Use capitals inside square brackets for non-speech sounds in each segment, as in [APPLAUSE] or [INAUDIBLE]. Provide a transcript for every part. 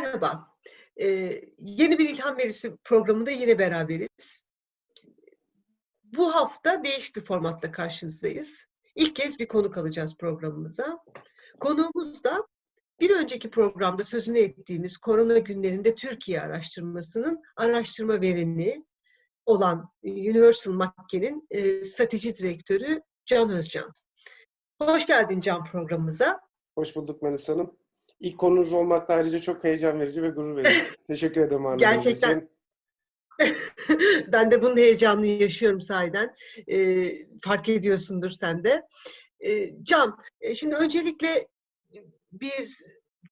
Merhaba. Ee, yeni bir İlham Verisi programında yine beraberiz. Bu hafta değişik bir formatla karşınızdayız. İlk kez bir konuk alacağız programımıza. Konuğumuz da bir önceki programda sözünü ettiğimiz korona günlerinde Türkiye araştırmasının araştırma vereni olan Universal Makke'nin e, strateji direktörü Can Özcan. Hoş geldin Can programımıza. Hoş bulduk Melisa Hanım. İlk konunuz olmakta ayrıca çok heyecan verici ve gurur verici. [LAUGHS] Teşekkür ederim ağırladığınız Gerçekten. için. [LAUGHS] ben de bunun heyecanını yaşıyorum sahiden. Ee, fark ediyorsundur sen de. Ee, Can, e, şimdi öncelikle biz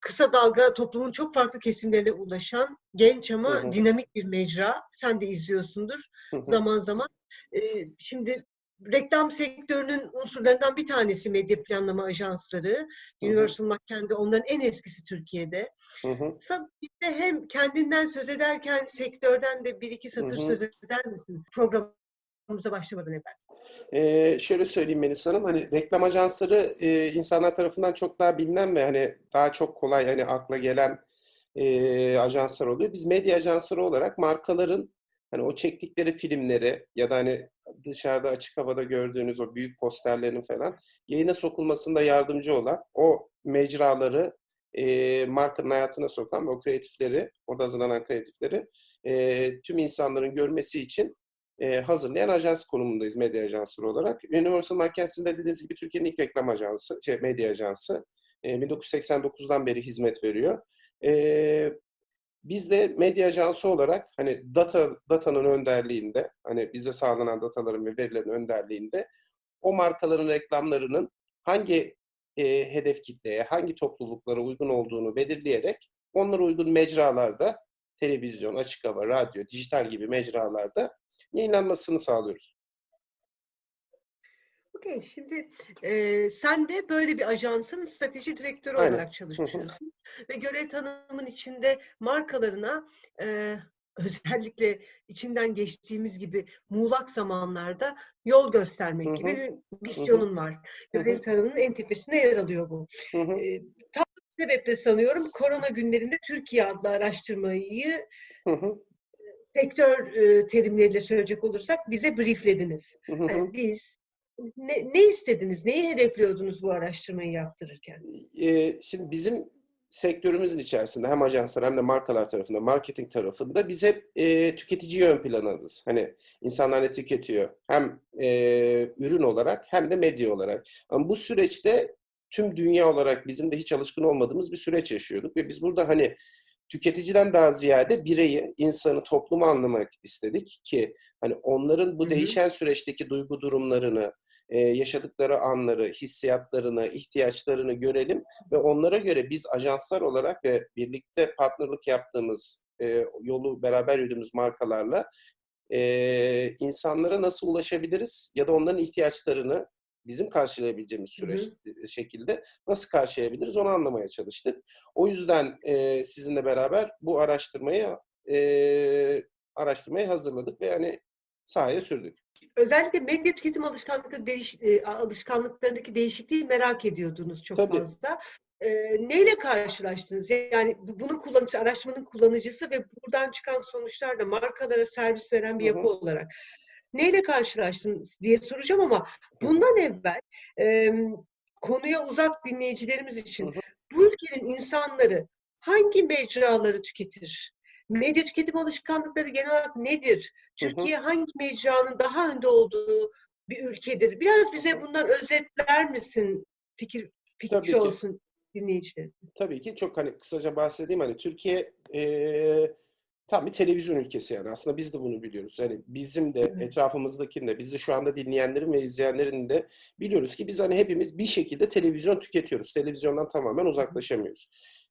kısa dalga toplumun çok farklı kesimlerine ulaşan genç ama Hı hı. dinamik bir mecra. Sen de izliyorsundur Hı hı. zaman zaman. Ee, şimdi reklam sektörünün unsurlarından bir tanesi medya planlama ajansları. hı. Universal McKenzie onların en eskisi Türkiye'de. Hı hı. Sen hem kendinden söz ederken sektörden de bir iki satır Hı hı. söz eder misin programımıza başlamadan evvel? Ee, şöyle söyleyeyim Melisa Hanım, hani reklam ajansları e, insanlar tarafından çok daha bilinen ve hani daha çok kolay hani akla gelen e, ajanslar oluyor. Biz medya ajansları olarak markaların hani o çektikleri filmleri ya da hani dışarıda açık havada gördüğünüz o büyük posterlerin falan yayına sokulmasında yardımcı olan o mecraları e, markanın hayatına sokan ve o kreatifleri, orada hazırlanan kreatifleri e, tüm insanların görmesi için e, hazırlayan ajans konumundayız medya ajansları olarak. Universal Mackenzie'de dediğiniz gibi Türkiye'nin ilk reklam ajansı, şey, medya ajansı. E, 1989'dan beri hizmet veriyor. E, biz de medya ajansı olarak hani data datanın önderliğinde, hani bize sağlanan dataların ve verilerin önderliğinde o markaların reklamlarının hangi e, hedef kitleye, hangi topluluklara uygun olduğunu belirleyerek onlara uygun mecralarda televizyon, açık hava, radyo, dijital gibi mecralarda yayınlanmasını sağlıyoruz. Okey, şimdi e, sen de böyle bir ajansın strateji direktörü Aynen. olarak çalışıyorsun. Ve görev tanımın içinde markalarına e, [LAUGHS] özellikle içinden geçtiğimiz gibi muğlak zamanlarda yol göstermek Hı hı. gibi bir misyonun var. Hı. Görev tanımının en tepesinde yer alıyor bu. Hı hı. E, tam sebeple sanıyorum korona günlerinde Türkiye adlı araştırmayı Hı hı. sektör e, terimleriyle söyleyecek olursak bize brieflediniz. Hı hı. Yani biz ne, ne istediniz, neyi hedefliyordunuz bu araştırmayı yaptırırken? Ee, şimdi bizim sektörümüzün içerisinde hem ajanslar hem de markalar tarafında, marketing tarafında biz hep e, tüketiciyi ön plana alırız. Hani insanlar ne tüketiyor? Hem e, ürün olarak hem de medya olarak. Ama bu süreçte tüm dünya olarak bizim de hiç alışkın olmadığımız bir süreç yaşıyorduk ve biz burada hani tüketiciden daha ziyade bireyi, insanı, toplumu anlamak istedik ki hani onların bu Hı hı. değişen süreçteki duygu durumlarını, e, yaşadıkları anları, hissiyatlarını, ihtiyaçlarını görelim ve onlara göre biz ajanslar olarak ve birlikte partnerlik yaptığımız, e, yolu beraber yürüdüğümüz markalarla e, insanlara nasıl ulaşabiliriz ya da onların ihtiyaçlarını bizim karşılayabileceğimiz Hı süreç şekilde nasıl karşılayabiliriz onu anlamaya çalıştık. O yüzden e, sizinle beraber bu araştırmayı e, araştırmayı hazırladık ve yani sahaya sürdük. Özellikle medya tüketim alışkanlıkları değiş, e, alışkanlıklarındaki değişikliği merak ediyordunuz çok Tabii. fazla. E, neyle karşılaştınız? Yani bu- bunun kullanıcısı, araştırmanın kullanıcısı ve buradan çıkan sonuçlar da markalara servis veren bir yapı hı. olarak. Neyle karşılaştınız diye soracağım ama bundan evvel e, konuya uzak dinleyicilerimiz için Hı hı. bu ülkenin insanları hangi mecraları tüketir? Medya tüketim alışkanlıkları genel olarak nedir? Hı hı. Türkiye hangi mecranın daha önde olduğu bir ülkedir? Biraz bize bundan özetler misin? Fikir fikri Tabii ki. olsun dinleyicilerin. Tabii ki çok hani kısaca bahsedeyim hani Türkiye eee tam bir televizyon ülkesi yani aslında biz de bunu biliyoruz. Yani bizim de Evet. etrafımızdakinin de şu anda dinleyenlerin ve izleyenlerin de biliyoruz ki biz hani hepimiz bir şekilde televizyon tüketiyoruz. Televizyondan tamamen uzaklaşamıyoruz.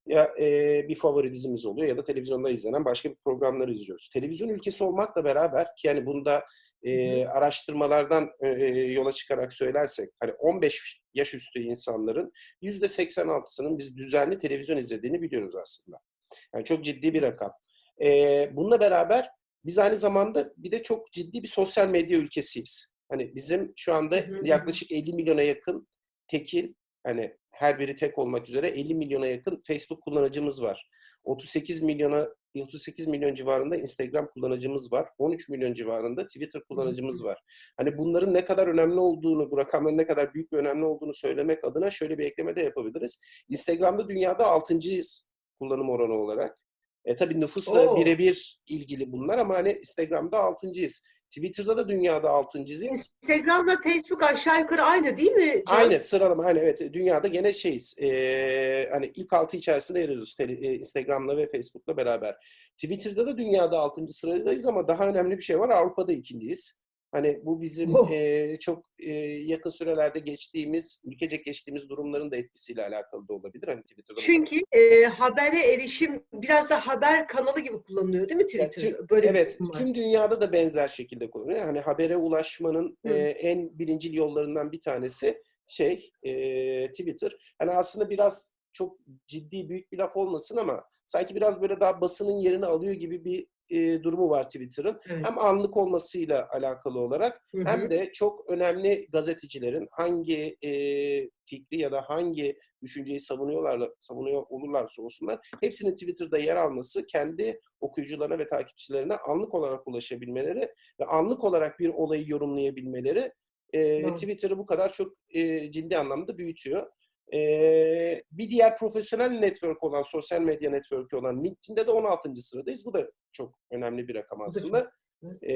Ya eee, bir favori dizimiz oluyor ya da televizyonda izlenen başka bir programları izliyoruz. Televizyon ülkesi olmakla beraber ki yani bunda eee, araştırmalardan eee, yola çıkarak söylersek hani 15 yaş üstü insanların %86'sının biz düzenli televizyon izlediğini biliyoruz aslında. Yani çok ciddi bir rakam. Ee, bununla beraber biz aynı zamanda bir de çok ciddi bir sosyal medya ülkesiyiz. Hani bizim şu anda yaklaşık 50 milyona yakın tekil hani her biri tek olmak üzere 50 milyona yakın Facebook kullanıcımız var. 38 milyona 38 milyon civarında Instagram kullanıcımız var. 13 milyon civarında Twitter kullanıcımız var. Hani bunların ne kadar önemli olduğunu, bu rakamların ne kadar büyük ve önemli olduğunu söylemek adına şöyle bir ekleme de yapabiliriz. Instagram'da dünyada 6.'yız kullanım oranı olarak. E tabii nüfusla birebir ilgili bunlar ama hani Instagram'da 6.'yız. Twitter'da da dünyada 6.'yız. Instagram'la Facebook aşağı yukarı aynı değil mi? Can? Aynı sıralama aynı evet dünyada gene şeyiz Ee, hani ilk altı içerisinde yer alıyoruz e, Instagram'la ve Facebook'la beraber. Twitter'da da dünyada altıncı sıradayız ama daha önemli bir şey var Avrupa'da ikinciyiz. Hani bu bizim Oh. e, çok e, yakın sürelerde geçtiğimiz, ülkecek geçtiğimiz durumların da etkisiyle alakalı da olabilir. Hani Twitter'da bu Çünkü e, habere erişim biraz da haber kanalı gibi kullanılıyor değil mi Twitter? tüm- Böyle evet, tüm dünyada da benzer şekilde kullanılıyor. Hani habere ulaşmanın Hı. e, en birincil yollarından bir tanesi şey e, Twitter. Hani aslında biraz çok ciddi büyük bir laf olmasın ama sanki biraz böyle daha basının yerini alıyor gibi bir e, durumu var Twitter'ın. Evet. Hem anlık olmasıyla alakalı olarak Hı hı. hem de çok önemli gazetecilerin hangi e, fikri ya da hangi düşünceyi savunuyorlar savunuyor olurlarsa olsunlar hepsinin Twitter'da yer alması kendi okuyucularına ve takipçilerine anlık olarak ulaşabilmeleri ve anlık olarak bir olayı yorumlayabilmeleri e. Twitter'ı bu kadar çok e, ciddi anlamda büyütüyor. E, bir diğer profesyonel network olan, sosyal medya network'ü olan LinkedIn'de de 16. sıradayız. Bu da çok önemli bir rakam da aslında. çok, evet. E,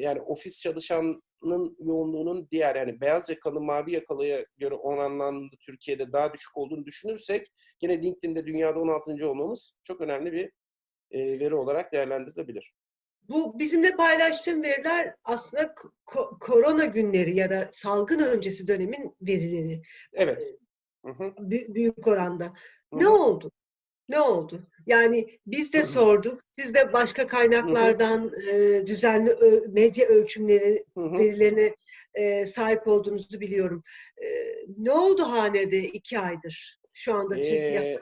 yani ofis çalışanının yoğunluğunun diğer yani beyaz yakalı, mavi yakalıya göre oranlandı Türkiye'de daha düşük olduğunu düşünürsek yine LinkedIn'de dünyada 16. olmamız çok önemli bir e, veri olarak değerlendirilebilir. Bu bizimle paylaştığın veriler aslında ko- korona günleri ya da salgın öncesi dönemin verileri Evet. Hı hı, bü- büyük oranda. hı Ne hı. oldu? Ne oldu? Yani biz de sorduk, siz de başka kaynaklardan e, düzenli medya ölçümleri Hı hı. verilerine e, sahip olduğunuzu biliyorum. E, ne oldu hanede iki aydır şu andaki fiyat? Ee,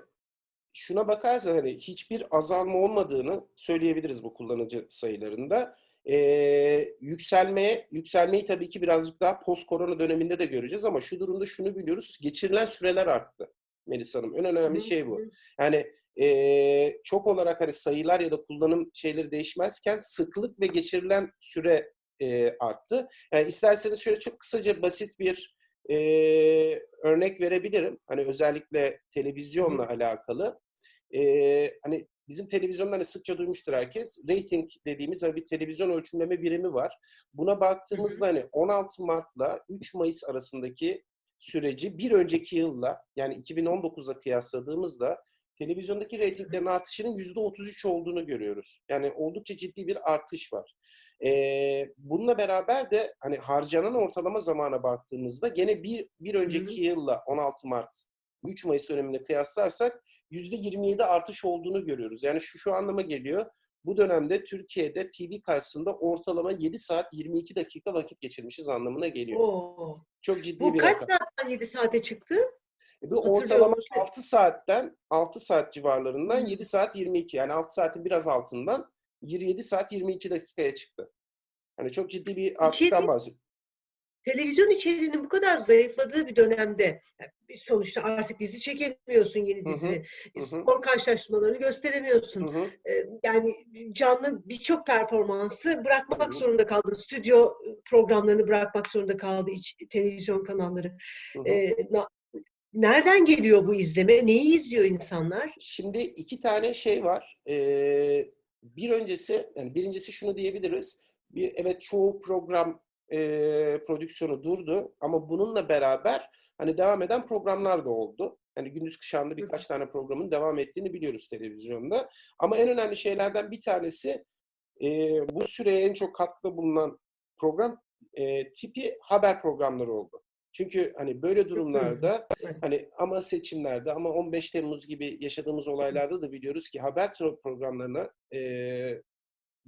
şuna bakarsan hani hiçbir azalma olmadığını söyleyebiliriz bu kullanıcı sayılarında. Ee, yükselmeye, yükselmeyi tabii ki birazcık daha post korona döneminde de göreceğiz ama şu durumda şunu biliyoruz. Geçirilen süreler arttı Melis Hanım. En önemli Hı şey bu. hı. Yani eee, çok olarak hani sayılar ya da kullanım şeyleri değişmezken sıklık ve geçirilen süre eee, arttı. Yani isterseniz şöyle çok kısaca basit bir eee, örnek verebilirim. Hani özellikle televizyonla alakalı. Eee, hani bizim televizyonda hani sıkça duymuştur herkes. Rating dediğimiz hani bir televizyon ölçümleme birimi var. Buna baktığımızda hani 16 Mart'la 3 Mayıs arasındaki süreci bir önceki yılla yani 2019'a kıyasladığımızda televizyondaki reytinglerin artışının %33 olduğunu görüyoruz. Yani oldukça ciddi bir artış var. Ee, bununla beraber de hani harcanan ortalama zamana baktığımızda gene bir, bir önceki yılla 16 Mart 3 Mayıs dönemine kıyaslarsak %27 artış olduğunu görüyoruz. Yani şu şu anlama geliyor. Bu dönemde Türkiye'de TV karşısında ortalama 7 saat 22 dakika vakit geçirmişiz anlamına geliyor. Oo. Çok ciddi Bu bir kaç rakam. saatten 7 saate çıktı? Bu Hatırlıyorum. ortalama 6 saatten 6 saat civarlarından Hı. 7 saat 22 yani 6 saatin biraz altından 27 saat 22 dakikaya çıktı. Hani çok ciddi bir artıştan İçerik- bahsediyoruz. Televizyon içeriğinin bu kadar zayıfladığı bir dönemde yani sonuçta artık dizi çekemiyorsun yeni dizi. hı hı. Spor karşılaşmalarını gösteremiyorsun. Hı hı. Ee, Yani canlı birçok performansı bırakmak Hı hı. zorunda kaldı. Stüdyo programlarını bırakmak zorunda kaldı iç, televizyon kanalları. Hı hı. Ee, na- nereden geliyor bu izleme? Neyi izliyor insanlar? Şimdi iki tane şey var. Ee, bir öncesi, yani birincisi şunu diyebiliriz. Bir, evet çoğu program e, prodüksiyonu durdu ama bununla beraber hani devam eden programlar da oldu. Hani gündüz kuşağında birkaç tane programın devam ettiğini biliyoruz televizyonda. Ama en önemli şeylerden bir tanesi e, bu süreye en çok katkıda bulunan program e, tipi haber programları oldu. Çünkü hani böyle durumlarda hani ama seçimlerde ama 15 Temmuz gibi yaşadığımız olaylarda da biliyoruz ki haber programlarına e,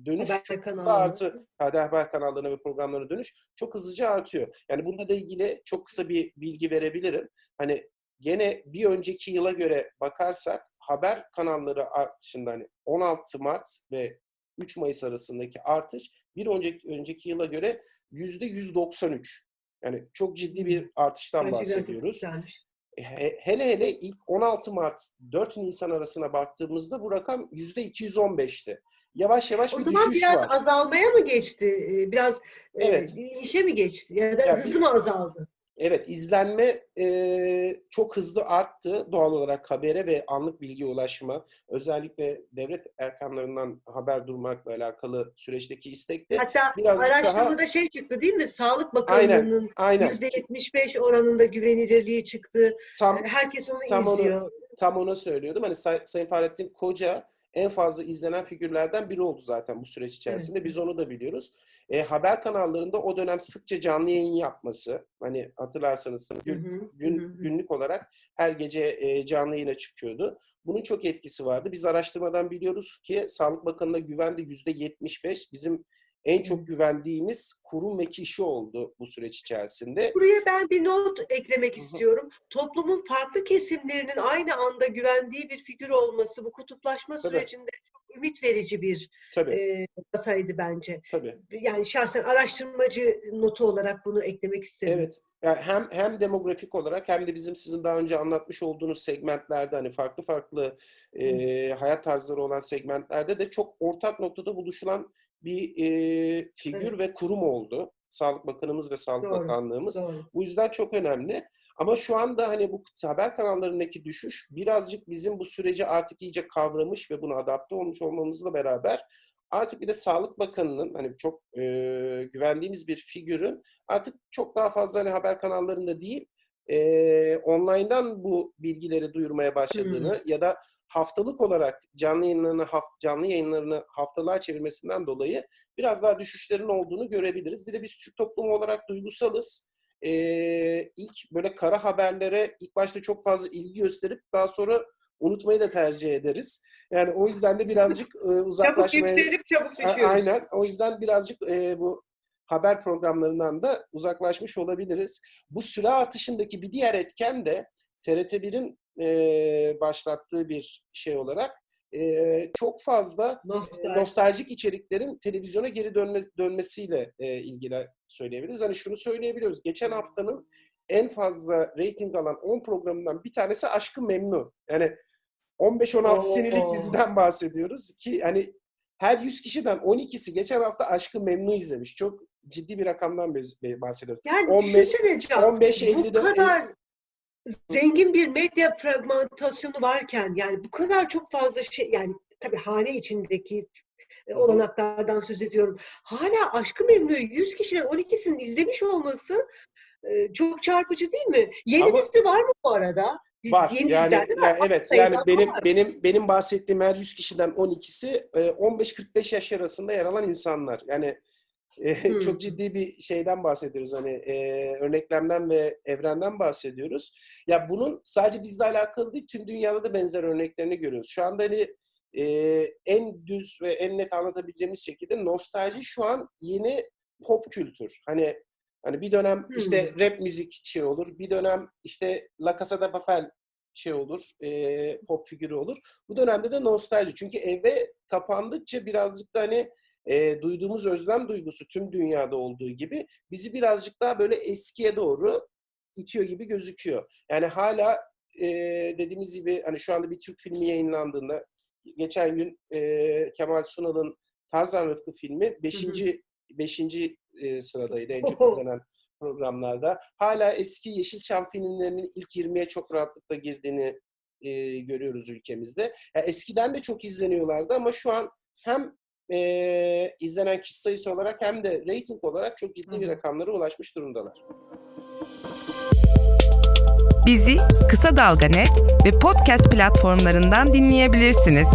dönüş Haber çok hızlı artı haber, haber kanallarına ve programlarına dönüş çok hızlıca artıyor. Yani bununla da ilgili çok kısa bir bilgi verebilirim. Hani gene bir önceki yıla göre bakarsak haber kanalları artışında hani 16 Mart ve 3 Mayıs arasındaki artış bir önceki önceki yıla göre yüzde 193. Yani çok ciddi bir artıştan Gerçekten çok bahsediyoruz. He- hele hele ilk 16 Mart 4 Nisan arasına baktığımızda bu rakam %215'ti. Yavaş yavaş O bir zaman düşüş biraz var. azalmaya mı geçti? Ee, Biraz e, Evet. işe mi geçti? Ya da Ya hızı mı azaldı? Evet, izlenme e, çok hızlı arttı doğal olarak habere ve anlık bilgiye ulaşma. Özellikle devlet erkanlarından haber durmakla alakalı süreçteki istekte Hatta birazcık daha araştırmada şey çıktı değil mi? Sağlık Aynen, Bakanlığı'nın aynen %75 oranında güvenilirliği çıktı. tam Herkes onu tam onu izliyor. tam onu söylüyordum. Hani Say- Sayın Fahrettin Koca en fazla izlenen figürlerden biri oldu zaten bu süreç içerisinde. Biz onu da biliyoruz. E, haber kanallarında o dönem sıkça canlı yayın yapması, hani hatırlarsanız gün, hı, gün, hı günlük olarak her gece e, canlı yayına çıkıyordu. Bunun çok etkisi vardı. Biz araştırmadan biliyoruz ki Sağlık Bakanı'na güvendi yüzde 75. Bizim en çok güvendiğimiz kurum ve kişi oldu bu süreç içerisinde. Buraya ben bir not eklemek istiyorum. Toplumun farklı kesimlerinin aynı anda güvendiği bir figür olması bu kutuplaşma Tabii. sürecinde çok ümit verici bir Tabii, e, dataydı bence. tabii. Yani şahsen araştırmacı notu olarak bunu eklemek istedim. Evet. Yani hem hem demografik olarak hem de bizim sizin daha önce anlatmış olduğunuz segmentlerde hani farklı farklı e, hayat tarzları olan segmentlerde de çok ortak noktada buluşulan bir e, figür Evet. ve kurum oldu. Sağlık Bakanımız ve Sağlık Doğru, Bakanlığımız. Doğru. Bu yüzden çok önemli. Ama şu anda hani bu haber kanallarındaki düşüş birazcık bizim bu süreci artık iyice kavramış ve buna adapte olmuş olmamızla beraber artık bir de Sağlık Bakanı'nın hani çok e, güvendiğimiz bir figürün artık çok daha fazla hani haber kanallarında değil e, online'dan bu bilgileri duyurmaya başladığını ya da haftalık olarak canlı yayınlarını haft- canlı yayınlarını haftalığa çevirmesinden dolayı biraz daha düşüşlerin olduğunu görebiliriz. Bir de biz Türk toplumu olarak duygusalız. Ee, ilk böyle kara haberlere ilk başta çok fazla ilgi gösterip daha sonra unutmayı da tercih ederiz. Yani o yüzden de birazcık [LAUGHS] e, Çabuk uzaklaşmaya... yükselip çabuk düşüyoruz. Aynen. O yüzden birazcık e, bu haber programlarından da uzaklaşmış olabiliriz. Bu süre artışındaki bir diğer etken de TRT1'in e, başlattığı bir şey olarak e, çok fazla Nostalji. nostaljik içeriklerin televizyona geri dönme, dönmesiyle e, ilgili söyleyebiliriz. Hani şunu söyleyebiliyoruz. Geçen haftanın en fazla reyting alan 10 programından bir tanesi Aşkı Memnu. Yani 15-16 Oo. senelik diziden bahsediyoruz ki hani her 100 kişiden 12'si geçen hafta Aşkı Memnu izlemiş. Çok ciddi bir rakamdan bahsediyoruz. Yani 15 düşünsene Can, 15 bu 54 kadar zengin bir medya fragmentasyonu varken yani bu kadar çok fazla şey yani tabii hane içindeki e, olanaklardan söz ediyorum. Hala Aşkı Memnu'yu 100 kişiden 12'sinin izlemiş olması e, çok çarpıcı değil mi? Yeni Ama- dizi var mı bu arada? Var. Yeni Yani, yani evet yani benim var. benim benim bahsettiğim her 100 kişiden 12'si e, 15-45 yaş arasında yer alan insanlar. Yani e, çok ciddi bir şeyden bahsediyoruz hani e, örneklemden ve evrenden bahsediyoruz. Ya bunun sadece bizle alakalı değil tüm dünyada da benzer örneklerini görüyoruz. Şu anda hani e, en düz ve en net anlatabileceğimiz şekilde nostalji şu an yeni pop kültür. Hani hani bir dönem işte Hmm. rap müzik şey olur, bir dönem işte La Casa de Papel şey olur, e, pop figürü olur. Bu dönemde de nostalji. Çünkü eve kapandıkça birazcık da hani e, duyduğumuz özlem duygusu tüm dünyada olduğu gibi bizi birazcık daha böyle eskiye doğru itiyor gibi gözüküyor. Yani hala e, dediğimiz gibi hani şu anda bir Türk filmi yayınlandığında geçen gün e, Kemal Sunal'ın Tarzan Rıfkı filmi 5. 5. E, sıradaydı en çok [LAUGHS] Oho. izlenen programlarda. Hala eski Yeşilçam filmlerinin ilk 20'ye çok rahatlıkla girdiğini e, görüyoruz ülkemizde. Ya eskiden de çok izleniyorlardı ama şu an hem e, izlenen kişi sayısı olarak hem de reyting olarak çok ciddi bir rakamlara ulaşmış durumdalar. Bizi Kısa Dalga Net ve podcast platformlarından dinleyebilirsiniz.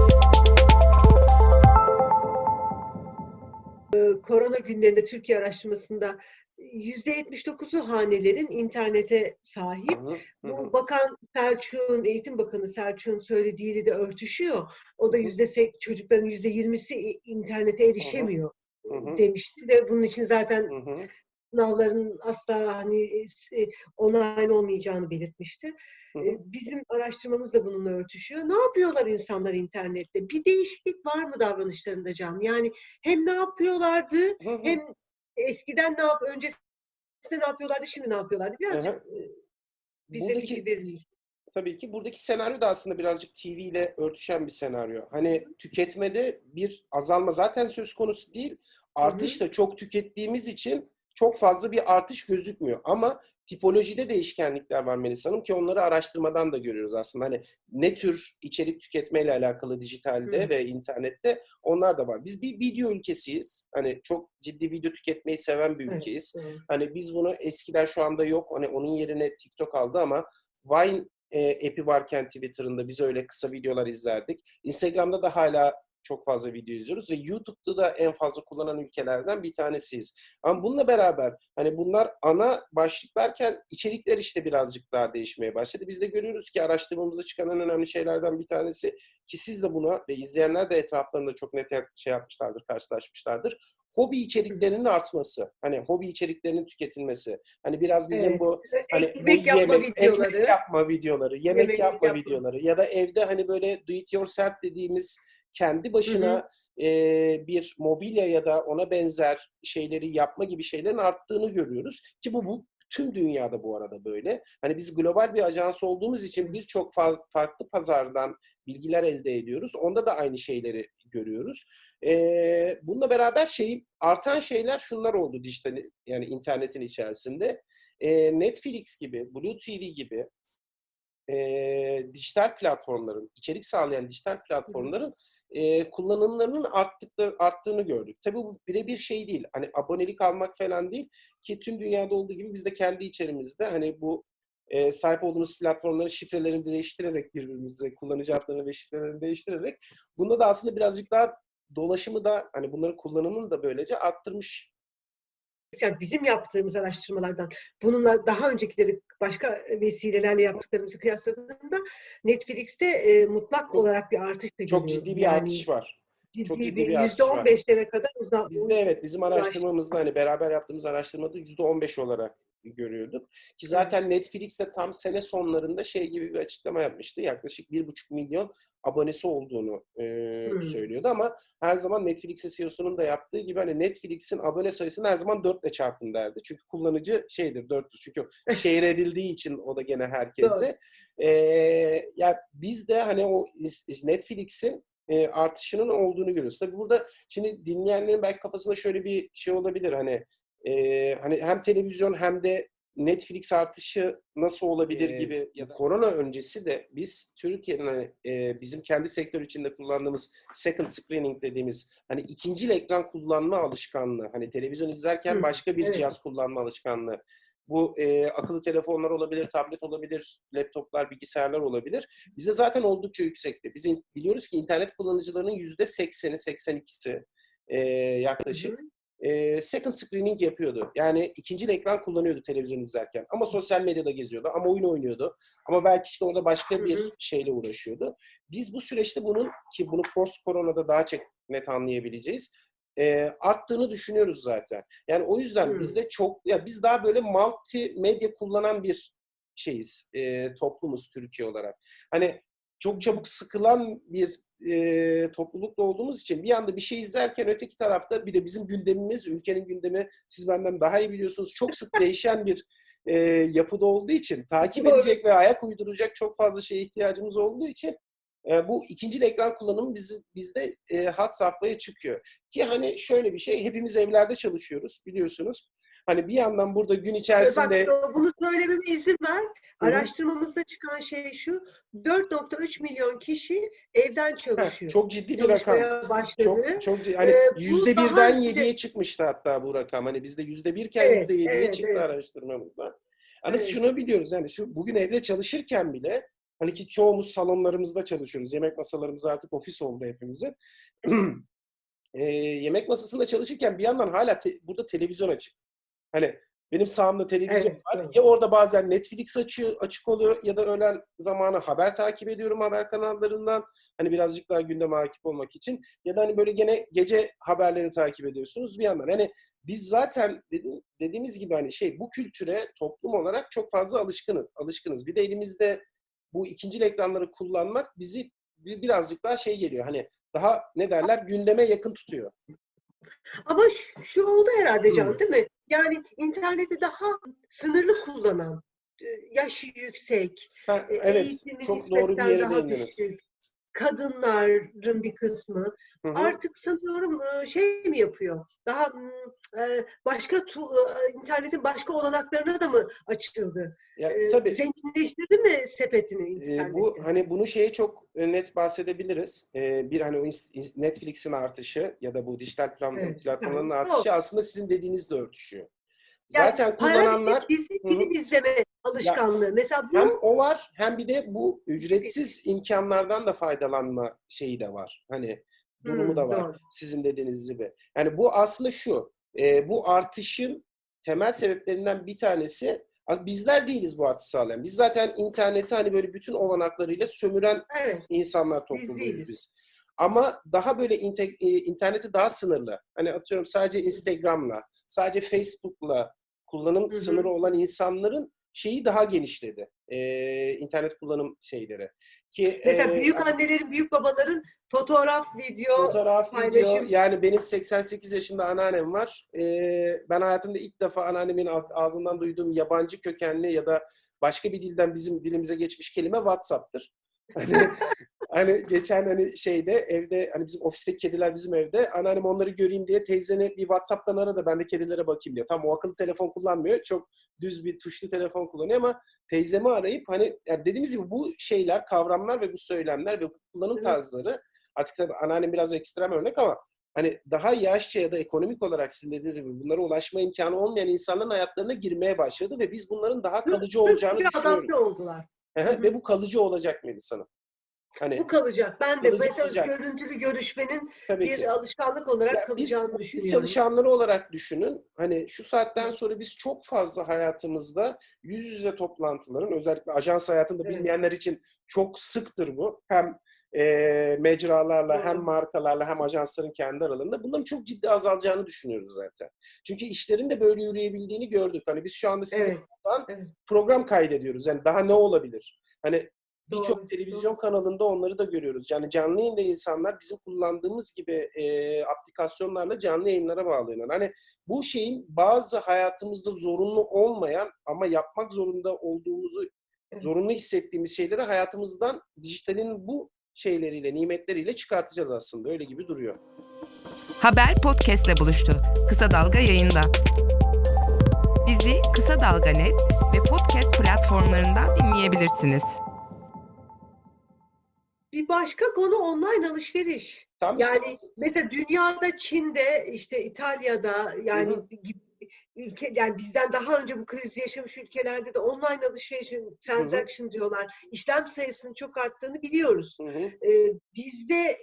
korona günlerinde Türkiye araştırmasında %79'u hanelerin internete sahip. Hı hı, hı Bu. Bakan Selçuk'un, Eğitim Bakanı Selçuk'un söylediğiyle de örtüşüyor. O da yüzde çocukların yüzde yirmisi internete erişemiyor Hı hı. demişti ve bunun için zaten Hı hı. sınavların asla hani e, online olmayacağını belirtmişti. Hı E, hı. Bizim araştırmamız da bununla örtüşüyor. Ne yapıyorlar insanlar internette? Bir değişiklik var mı davranışlarında Can? Yani hem ne yapıyorlardı Hı hı. hem eskiden ne yap öncesinde ne yapıyorlardı şimdi ne yapıyorlardı? Birazcık e, Bize Buradaki- fikir. Tabii ki buradaki senaryo da aslında birazcık TV ile örtüşen bir senaryo. Hani tüketmede bir azalma zaten söz konusu değil. Artış da çok tükettiğimiz için çok fazla bir artış gözükmüyor. Ama tipolojide değişkenlikler var Melisa Hanım ki onları araştırmadan da görüyoruz aslında. Hani ne tür içerik tüketmeyle alakalı dijitalde Hı. ve internette onlar da var. Biz bir video ülkesiyiz. Hani çok ciddi video tüketmeyi seven bir ülkeyiz. evet. Hani biz bunu eskiden şu anda yok. Hani onun yerine TikTok aldı ama Vine e, app'i varken Twitter'ında biz öyle kısa videolar izlerdik. Instagram'da da hala çok fazla video izliyoruz ve YouTube'da da en fazla kullanan ülkelerden bir tanesiyiz. Ama bununla beraber hani bunlar ana başlıklarken içerikler işte birazcık daha değişmeye başladı. Biz de görüyoruz ki araştırmamızda çıkan en önemli şeylerden bir tanesi ki siz de buna ve izleyenler de etraflarında çok net şey yapmışlardır, karşılaşmışlardır. Hobi içeriklerinin artması. Hani hobi içeriklerinin tüketilmesi. Hani biraz bizim Evet. bu Hani ekmek bu yapma yemek, videoları. ekmek yapma videoları, yemek, Yemek yapma, yapma. videoları ya da evde hani böyle do it yourself dediğimiz kendi başına e, bir mobilya ya da ona benzer şeyleri yapma gibi şeylerin arttığını görüyoruz ki bu bu tüm dünyada bu arada böyle. Hani biz global bir ajans olduğumuz için birçok fa- farklı pazardan bilgiler elde ediyoruz. Onda da aynı şeyleri görüyoruz. E, bununla beraber şeyin artan şeyler şunlar oldu dijital yani internetin içerisinde. E, Netflix gibi, Blue TV gibi e, dijital platformların, içerik sağlayan dijital platformların e, kullanımlarının arttıkları, arttığını gördük. Tabii bu birebir şey değil. Hani abonelik almak falan değil ki tüm dünyada olduğu gibi biz de kendi içerimizde hani bu e, sahip olduğumuz platformların şifrelerini değiştirerek birbirimize kullanıcı adlarını ve şifrelerini değiştirerek bunda da aslında birazcık daha dolaşımı da hani bunların kullanımını da böylece arttırmış yani bizim yaptığımız araştırmalardan bununla daha öncekileri başka vesilelerle yaptıklarımızı kıyasladığında Netflix'te e, mutlak olarak bir artış da çok ciddi bir Yani artış var. ciddi çok ciddi bir bir artış yüzde var. on beşlere kadar uzak. Bizde evet bizim araştırmamızda hani beraber yaptığımız araştırmada yüzde on beş olarak görüyorduk. Ki zaten Netflix de tam sene sonlarında şey gibi bir açıklama yapmıştı. Yaklaşık bir buçuk milyon abonesi olduğunu e, Hmm. söylüyordu ama her zaman Netflix'in CEO'sunun da yaptığı gibi hani Netflix'in abone sayısını her zaman dörtle çarpın derdi. Çünkü kullanıcı şeydir dörttür. Çünkü [LAUGHS] şehir edildiği için o da gene herkese. E, ya biz de hani o Netflix'in e, artışının olduğunu görüyoruz. Tabii burada şimdi dinleyenlerin belki kafasında şöyle bir şey olabilir hani e, hani hem televizyon hem de Netflix artışı nasıl olabilir Ee, gibi ya da korona öncesi de biz Türkiye'nin e, bizim kendi sektör içinde kullandığımız second screening dediğimiz hani ikinci ekran kullanma alışkanlığı hani televizyon izlerken Hı, başka bir evet. cihaz kullanma alışkanlığı bu e, akıllı telefonlar olabilir, tablet olabilir, laptoplar, bilgisayarlar olabilir. Bizde zaten oldukça yüksekti. Biz in- biliyoruz ki internet kullanıcılarının yüzde 80'i, 82'si e, yaklaşık e, second screening yapıyordu. Yani ikinci ekran kullanıyordu televizyon izlerken. Ama sosyal medyada geziyordu, ama oyun oynuyordu. Ama belki işte orada başka bir şeyle uğraşıyordu. Biz bu süreçte bunun ki bunu post koronada daha çok net anlayabileceğiz. e, arttığını düşünüyoruz zaten. Yani o yüzden Hı. bizde çok ya biz daha böyle multi medya kullanan bir şeyiz, e, toplumuz Türkiye olarak. Hani çok çabuk sıkılan bir e, toplulukta olduğumuz için bir anda bir şey izlerken öteki tarafta bir de bizim gündemimiz, ülkenin gündemi siz benden daha iyi biliyorsunuz. Çok sık [LAUGHS] değişen bir e, yapıda olduğu için takip edecek ve ayak uyduracak çok fazla şeye ihtiyacımız olduğu için e, bu ikinci ekran kullanımı bizi, bizde e, hat safhaya çıkıyor. Ki hani şöyle bir şey, hepimiz evlerde çalışıyoruz biliyorsunuz. Hani bir yandan burada gün içerisinde... Bak bunu söylememe izin ver. Araştırmamızda çıkan şey şu. 4.3 milyon kişi evden Heh, çalışıyor. çok ciddi bir rakam. Başladı. Çok çok ciddi. Hani Ee, yüzde birden yediye çıkmıştı hatta bu rakam. Hani bizde yüzde birken Evet, yüzde yediye evet, çıktı evet. araştırmamızda. Hani Evet. şunu biliyoruz yani şu bugün evde çalışırken bile hani ki çoğumuz salonlarımızda çalışıyoruz. Yemek masalarımız artık ofis oldu hepimizin. [CLEARS THROAT] Ee, yemek masasında çalışırken bir yandan hala te- burada televizyon açık. Hani benim sağımda televizyon Evet, var. evet. Ya orada bazen Netflix açıyor, açık oluyor ya da öğlen zamanı haber takip ediyorum haber kanallarından. Hani birazcık daha gündeme hakim olmak için. Ya da hani böyle gene gece haberleri takip ediyorsunuz bir yandan. Hani biz zaten dedi- dediğimiz gibi hani şey bu kültüre toplum olarak çok fazla alışkınız. alışkınız. Bir de elimizde bu ikinci ekranları kullanmak bizi bir- birazcık daha şey geliyor. Hani daha ne derler gündeme yakın tutuyor. Ama şu- oldu herhalde. Can değil mi? Yani interneti daha sınırlı kullanan e, yaşı yüksek, Ha, e, evet, eğitimi çok doğru bir nispeten yere daha değindiniz. düşük, kadınların bir kısmı Hı hı. artık sanıyorum e, şey mi yapıyor? Daha e, başka tu- e, internetin başka olanaklarına da mı açıldı? Ya, E, tabii. Zenginleştirdi mi sepetini interneti? bu hani bunu şeye çok e, net bahsedebiliriz. Ee, bir hani o Netflix'in artışı ya da bu dijital Evet, platformların evet. artışı aslında sizin dediğinizle örtüşüyor. Yani Zaten Paralel kullananlar dizi film izleme alışkanlığı. Mesela bu hem o var hem bir de bu ücretsiz imkanlardan da faydalanma şeyi de var. Hani durumu Hmm, da var. doğru. Sizin dediğiniz gibi. Yani bu aslında şu. e, bu artışın temel sebeplerinden bir tanesi bizler değiliz bu artışı sağlayan. Biz zaten interneti hani böyle bütün olanaklarıyla sömüren evet. insanlar Biz topluluğuyuz değiliz. biz. Ama daha böyle e, interneti daha sınırlı. Hani atıyorum sadece Instagram'la, sadece Facebook'la kullanım hı. sınırı olan insanların şeyi daha genişledi. Ee, internet kullanım şeyleri. Ki Mesela e, büyük annelerin, büyük babaların fotoğraf, video fotoğraf, video, paylaşım. yani benim 88 yaşında anneannem var. Ee, ben hayatımda ilk defa anneannemin ağ- ağzından duyduğum yabancı kökenli ya da başka bir dilden bizim dilimize geçmiş kelime WhatsApp'tır. Hani, [LAUGHS] hani geçen hani şeyde evde hani bizim ofisteki kediler bizim evde. Anneannem onları göreyim diye teyzeni bir WhatsApp'tan ara da ben de kedilere bakayım diye. Tam o akıllı telefon kullanmıyor. Çok düz bir tuşlu telefon kullanıyor ama teyzemi arayıp hani yani dediğimiz gibi bu şeyler, kavramlar ve bu söylemler ve bu kullanım Evet. tarzları artık tabii anneannem biraz ekstrem örnek ama hani daha yaşça ya da ekonomik olarak sizin dediğiniz gibi bunlara ulaşma imkanı olmayan insanların hayatlarına girmeye başladı ve biz bunların daha kalıcı olacağını düşünüyoruz. adapte oldular. Hı hı, ve bu kalıcı olacak Melis Hanım. Hani Bu kalacak. Ben de mesela olacak. görüntülü görüşmenin tabii bir ki. alışkanlık olarak Ya biz, kalacağını biz düşünüyorum. çalışanları olarak düşünün. Hani şu saatten sonra biz çok fazla hayatımızda yüz yüze toplantıların özellikle ajans hayatında Evet. bilmeyenler için çok sıktır bu. Hem e, mecralarla Doğru. hem markalarla hem ajansların kendi aralarında bunların çok ciddi azalacağını düşünüyoruz zaten. Çünkü işlerin de böyle yürüyebildiğini gördük. Hani biz şu anda sizin Evet. Evet. program kaydediyoruz. Yani daha ne olabilir? Hani birçok televizyon kanalında onları da görüyoruz. Yani canlı yayında insanlar bizim kullandığımız gibi e, aplikasyonlarla canlı yayınlara bağlanıyor. Hani bu şeyin bazı hayatımızda zorunlu olmayan ama yapmak zorunda olduğumuzu Evet. zorunlu hissettiğimiz şeyleri hayatımızdan dijitalin bu şeyleriyle, nimetleriyle çıkartacağız aslında. Öyle gibi duruyor. Haber podcastle buluştu. Kısa Dalga yayında. Bizi Kısa Dalga Net ve podcast platformlarından dinleyebilirsiniz. Bir başka konu online alışveriş. Tam Yani işte- mesela dünyada Çin'de işte İtalya'da yani Hı ülke yani bizden daha önce bu krizi yaşamış ülkelerde de online alışverişin transaction diyorlar. işlem sayısının çok arttığını biliyoruz. Hı hı. Ee, bizde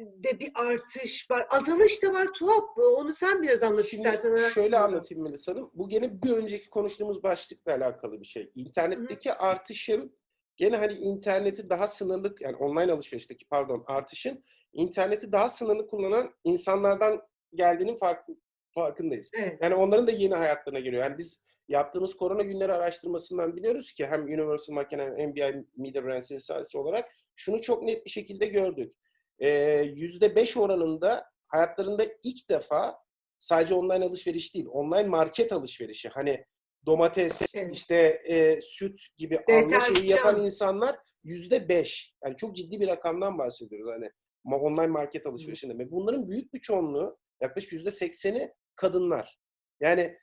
de bir artış var. Azalış da var tuhaf. Onu sen biraz anlat Şimdi istersen. şöyle anlatayım Melis Hanım. Bu gene bir önceki konuştuğumuz başlıkla alakalı bir şey. İnternetteki artışın gene hani interneti daha sınırlı yani online alışverişteki pardon artışın interneti daha sınırlı kullanan insanlardan geldiğinin farkı, farkındayız. Evet. Yani onların da yeni hayatlarına geliyor. Yani biz yaptığımız korona günleri araştırmasından biliyoruz ki hem Universal Makine hem NBI Media Brands Insights olarak şunu çok net bir şekilde gördük. Ee, %5 oranında hayatlarında ilk defa sadece online alışveriş değil, online market alışverişi. Hani domates, Evet. işte e, süt gibi Deterjan. şeyi yapan insanlar yüzde beş. Yani çok ciddi bir rakamdan bahsediyoruz hani online market alışverişinde. Ve bunların büyük bir çoğunluğu yaklaşık yüzde sekseni kadınlar. Yani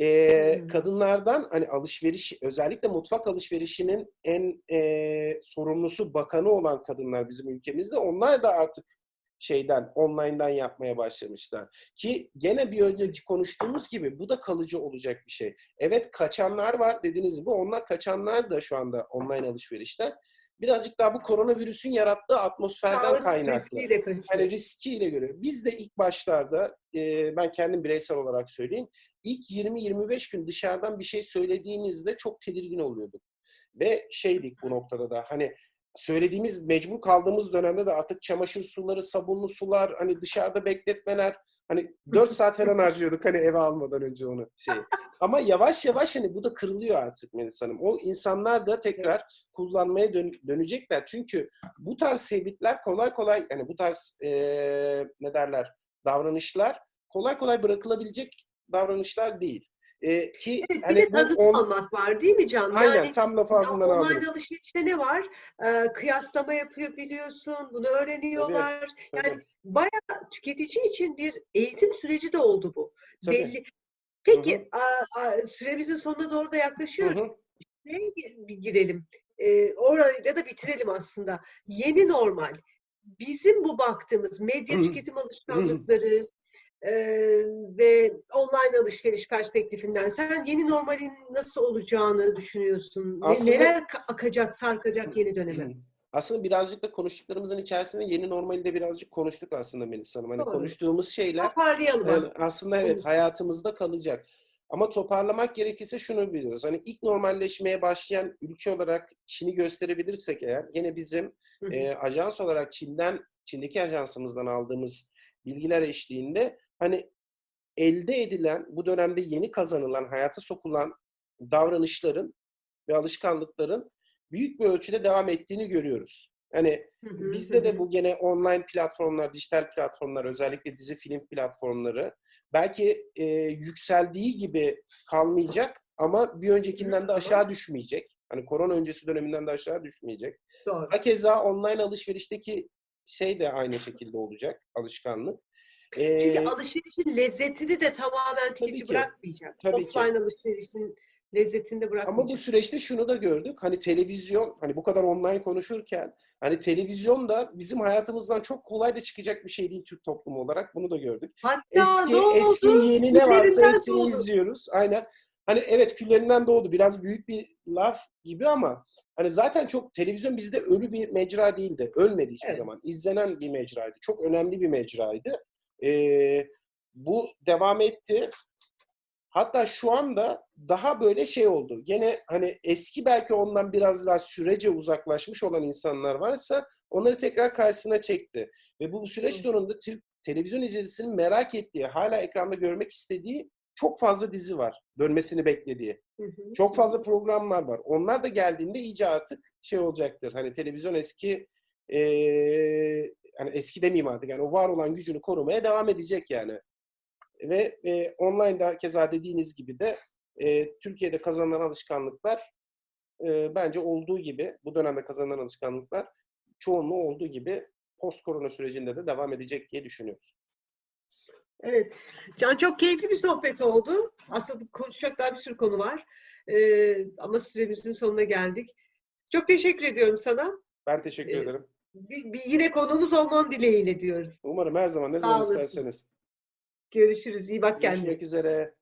e, Hmm. kadınlardan hani alışveriş özellikle mutfak alışverişinin en e, sorumlusu bakanı olan kadınlar bizim ülkemizde onlar da artık şeyden online'dan yapmaya başlamışlar. Ki gene bir önceki konuştuğumuz gibi bu da kalıcı olacak bir şey. Evet kaçanlar var dediğiniz gibi onlar kaçanlar da şu anda online alışverişten. Birazcık daha bu koronavirüsün yarattığı atmosferden Sağlık kaynaklı riskiyle kaçıyor. hani riskiyle göre. Biz de ilk başlarda e, ben kendim bireysel olarak söyleyeyim. ilk 20-25 gün dışarıdan bir şey söylediğimizde çok tedirgin oluyorduk. Ve şeydik bu noktada da hani söylediğimiz mecbur kaldığımız dönemde de artık çamaşır suları, sabunlu sular, hani dışarıda bekletmeler hani 4 [LAUGHS] saat falan harcıyorduk hani eve almadan önce onu şey. Ama yavaş yavaş hani bu da kırılıyor artık Melis Hanım. O insanlar da tekrar kullanmaya dön- dönecekler. Çünkü bu tarz habitler kolay kolay yani bu tarz eee, ne derler davranışlar kolay kolay bırakılabilecek davranışlar değil. E, ki Evet, bir hani de bu tadını on- almak var değil mi Can? aynen Yani tam lafı ağzımdan online aldınız. alışverişte ne var? Ee, kıyaslama yapıyor biliyorsun, bunu öğreniyorlar. Tabii, Yani bayağı tüketici için bir eğitim süreci de oldu bu. tabii. Belli. Peki a- a- süremizin sonuna doğru da Hı yaklaşıyoruz. hı. Bir girelim? Ee, orayla da bitirelim aslında. Yeni normal. Bizim bu baktığımız medya Hı hı. tüketim alışkanlıkları e, ve online alışveriş perspektifinden sen yeni normalin nasıl olacağını düşünüyorsun? Aslında- Neler ka- akacak, sarkacak yeni döneme? Aslında birazcık da konuştuklarımızın içerisinde yeni normali de birazcık konuştuk aslında Melisa Hanım. Hani Doğru. konuştuğumuz şeyler Toparlayalım Yani aslında. evet hayatımızda kalacak. Ama toparlamak gerekirse şunu biliyoruz. Hani ilk normalleşmeye başlayan ülke olarak Çin'i gösterebilirsek eğer gene bizim e, ajans olarak Çin'den Çin'deki ajansımızdan aldığımız bilgiler eşliğinde hani elde edilen bu dönemde yeni kazanılan hayata sokulan davranışların ve alışkanlıkların büyük bir ölçüde devam ettiğini görüyoruz. Hani Bizde de bu gene online platformlar, dijital platformlar, özellikle dizi film platformları belki e, yükseldiği gibi kalmayacak ama bir öncekinden de aşağı düşmeyecek. Hani korona öncesi döneminden de aşağı düşmeyecek. Doğru. Hakeza online alışverişteki şey de aynı şekilde olacak alışkanlık. E, Çünkü alışverişin lezzetini de tamamen tüketici ki. bırakmayacak. Tabii ki. Offline alışverişin lezzetini de Ama bırakmayacak. bu süreçte şunu da gördük. Hani televizyon, hani bu kadar online konuşurken hani televizyon da bizim hayatımızdan çok kolay da çıkacak bir şey değil Türk toplumu olarak. Bunu da gördük. Hatta Eski ne oldu? eski yeni ne varsa hepsini doğdu. izliyoruz. Aynen. Hani evet küllerinden doğdu. Biraz büyük bir laf gibi ama hani zaten çok televizyon bizde ölü bir mecra değildi. Ölmedi hiçbir Evet. zaman. İzlenen bir mecraydı. Çok önemli bir mecraydı. Ee, bu devam etti. Hatta şu anda daha böyle şey oldu. Gene hani eski belki ondan biraz daha sürece uzaklaşmış olan insanlar varsa onları tekrar karşısına çekti. Ve bu süreç Hı. sonunda televizyon izleyicisinin merak ettiği, hala ekranda görmek istediği çok fazla dizi var. Dönmesini beklediği. Hı hı. Çok fazla programlar var. Onlar da geldiğinde iyice artık şey olacaktır. Hani televizyon eski eee hani eski demeyeyim artık. Yani o var olan gücünü korumaya devam edecek yani. Ve e, online'da keza dediğiniz gibi de e, Türkiye'de kazanılan alışkanlıklar e, bence olduğu gibi bu dönemde kazanılan alışkanlıklar çoğunluğu olduğu gibi post korona sürecinde de devam edecek diye düşünüyoruz. Evet. Can çok keyifli bir sohbet oldu. Aslında konuşacak daha bir sürü konu var. Ee, ama süremizin sonuna geldik. Çok teşekkür ediyorum sana. Ben teşekkür Evet. ederim. Bir, yine konuğumuz olman dileğiyle diyoruz. Umarım her zaman ne zaman isterseniz. Görüşürüz. İyi bak kendine. Görüşmek üzere.